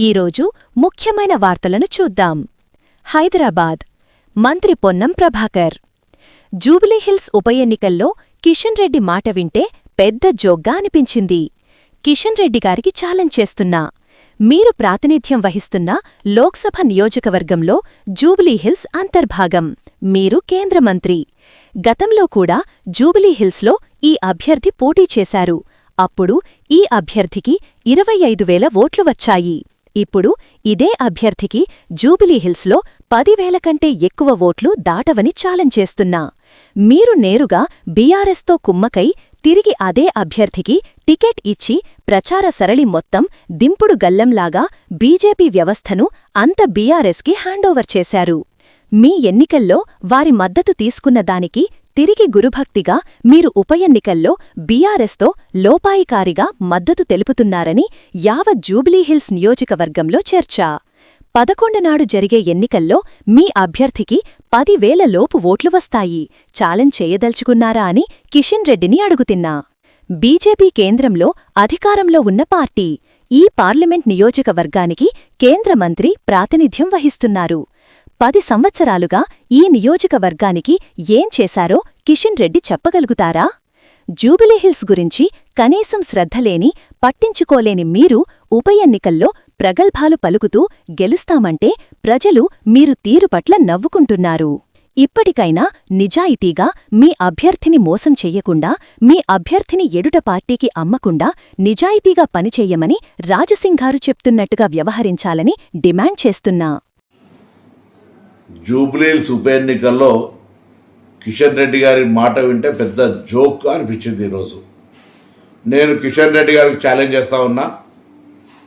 ఈరోజు ముఖ్యమైన వార్తలను చూద్దాం. హైదరాబాద్. మంత్రి పొన్నం ప్రభాకర్. జూబిలీహిల్స్ ఉప ఎన్నికల్లో కిషన్ రెడ్డి మాట వింటే పెద్ద జోగ్గా అనిపించింది. కిషన్ రెడ్డి గారికి ఛాలెంజ్ చేస్తున్నా. మీరు ప్రాతినిధ్యం వహిస్తున్న లోక్సభ నియోజకవర్గంలో జూబిలీహిల్స్ అంతర్భాగం. మీరు కేంద్ర మంత్రి. గతంలో కూడా జూబిలీహిల్స్లో ఈ అభ్యర్థి పోటీ చేశారు. అప్పుడు ఈ అభ్యర్థికి ఇరవై ఐదు వేల ఓట్లు వచ్చాయి. ఇప్పుడు ఇదే అభ్యర్థికి జూబిలీహిల్స్లో పదివేల కంటే ఎక్కువ ఓట్లు దాటవని ఛాలెంజ్ చేస్తున్నా. మీరు నేరుగా బీఆర్ఎస్తో కుమ్మకై తిరిగి అదే అభ్యర్థికి టికెట్ ఇచ్చి ప్రచార సరళి మొత్తం దింపుడు గల్లంలాగా బీజేపీ వ్యవస్థను అంత బీఆర్ఎస్కి హ్యాండోవర్ చేశారు. మీ ఎన్నికల్లో వారి మద్దతు తీసుకున్న దానికి తిరిగి గురుభక్తిగా మీరు ఉప ఎన్నికల్లో బీఆర్ఎస్తో లోపాయికారిగా మద్దతు తెలుపుతున్నారని యావత్ జూబ్లీహిల్స్ నియోజకవర్గంలో చర్చ. పదకొండు నాడు జరిగే ఎన్నికల్లో మీ అభ్యర్థికి పదివేల లోపు ఓట్లు వస్తాయి. ఛాలెంజ్ చేయదలుచుకున్నారా అని కిషన్ రెడ్డిని అడుగుతిన్నా. బీజేపీ కేంద్రంలో అధికారంలో ఉన్న పార్టీ. ఈ పార్లమెంట్ నియోజకవర్గానికి కేంద్ర మంత్రి ప్రాతినిధ్యం వహిస్తున్నారు. పది సంవత్సరాలుగా ఈ నియోజకవర్గానికి ఏం చేశారో కిషన్ రెడ్డి చెప్పగలుగుతారా? జూబిలీహిల్స్ గురించి కనీసం శ్రద్ధలేని పట్టించుకోలేని మీరు ఉప ఎన్నికల్లో ప్రగల్భాలు పలుకుతూ గెలుస్తామంటే ప్రజలు మీరు తీరు పట్ల నవ్వుకుంటున్నారు. ఇప్పటికైనా నిజాయితీగా మీ అభ్యర్థిని మోసం చెయ్యకుండా మీ అభ్యర్థిని ఎడుట పార్టీకి అమ్మకుండా నిజాయితీగా పనిచెయ్యమని రాజసింగారు చెప్తున్నట్టుగా వ్యవహరించాలని డిమాండ్ చేస్తున్నా. జూబ్లీహిల్స్ ఉప ఎన్నికల్లో కిషన్ రెడ్డి గారి మాట వింటే పెద్ద జోక్ అనిపించింది ఈరోజు నేను కిషన్ రెడ్డి గారికి ఛాలెంజ్ చేస్తా ఉన్నా.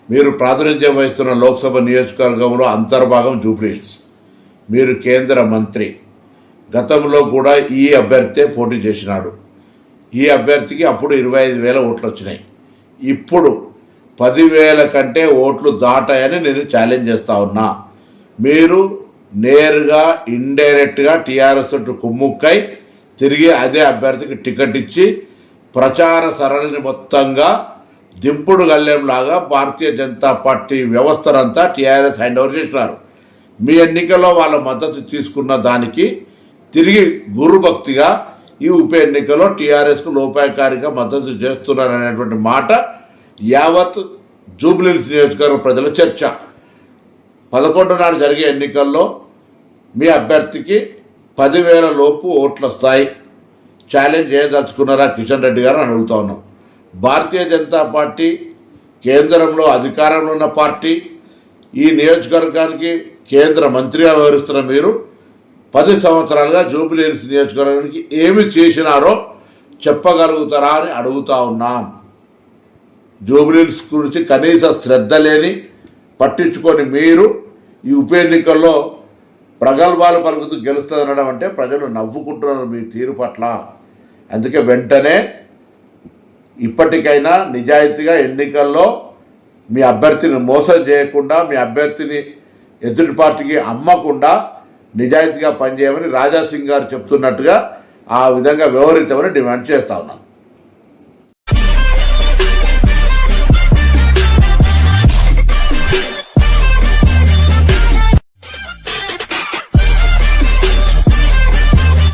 మీరు ప్రాతినిధ్యం వహిస్తున్న లోక్సభ నియోజకవర్గంలో అంతర్భాగం జూబ్లీహిల్స్. మీరు కేంద్ర మంత్రి. గతంలో కూడా ఈ అభ్యర్థే పోటీ చేసినాడు. ఈ అభ్యర్థికి అప్పుడు ఇరవై ఐదు వేల ఓట్లు వచ్చినాయి. ఇప్పుడు పదివేల కంటే ఓట్లు దాటాయని నేను ఛాలెంజ్ చేస్తా ఉన్నా. మీరు నేరుగా ఇండైరెక్ట్గా టీఆర్ఎస్ తోటి కుమ్ముక్కై తిరిగి అదే అభ్యర్థికి టికెట్ ఇచ్చి ప్రచార సరళిని మొత్తంగా దింపుడు గల్లెంలాగా భారతీయ జనతా పార్టీ వ్యవస్థనంతా టీఆర్ఎస్ హ్యాండ్ ఓవర్ చేసినారు. మీ ఎన్నికల్లో వాళ్ళ మద్దతు తీసుకున్న దానికి తిరిగి గురుభక్తిగా ఈ ఉప ఎన్నికలో టీఆర్ఎస్కు లోపాయకారిగా మద్దతు చేస్తున్నారనేటువంటి మాట యావత్ జూబ్లీహిల్స్ నియోజకవర్గ ప్రజల చర్చ. పదకొండు నాడు జరిగే ఎన్నికల్లో మీ అభ్యర్థికి పదివేల లోపు ఓట్లు వస్తాయి ఛాలెంజ్ చేయదలుచుకున్నారా కిషన్ రెడ్డి గారు అని అడుగుతా ఉన్నాం. భారతీయ జనతా పార్టీ కేంద్రంలో అధికారంలో ఉన్న పార్టీ ఈ నియోజకవర్గానికి కేంద్ర మంత్రిగా వ్యవహరిస్తున్న మీరు పది సంవత్సరాలుగా జూబిలీహిల్స్ నియోజకవర్గానికి ఏమి చేసినారో చెప్పగలుగుతారా అని అడుగుతా ఉన్నాం. జూబిలీహిల్స్ గురించి కనీస శ్రద్ధ లేని పట్టించుకొని మీరు ఈ ఉప ఎన్నికల్లో ప్రగల్భాలు పలుకుతూ గెలుస్తుందనడం అంటే ప్రజలు నవ్వుకుంటున్నారు మీ తీరు పట్ల. అందుకే వెంటనే ఇప్పటికైనా నిజాయితీగా ఎన్నికల్లో మీ అభ్యర్థిని మోసం చేయకుండా మీ అభ్యర్థిని ఎదుటి పార్టీకి అమ్మకుండా నిజాయితీగా పనిచేయమని రాజాసింగ్ గారు చెప్తున్నట్టుగా ఆ విధంగా వ్యవహరించమని డిమాండ్ చేస్తా ఉన్నాను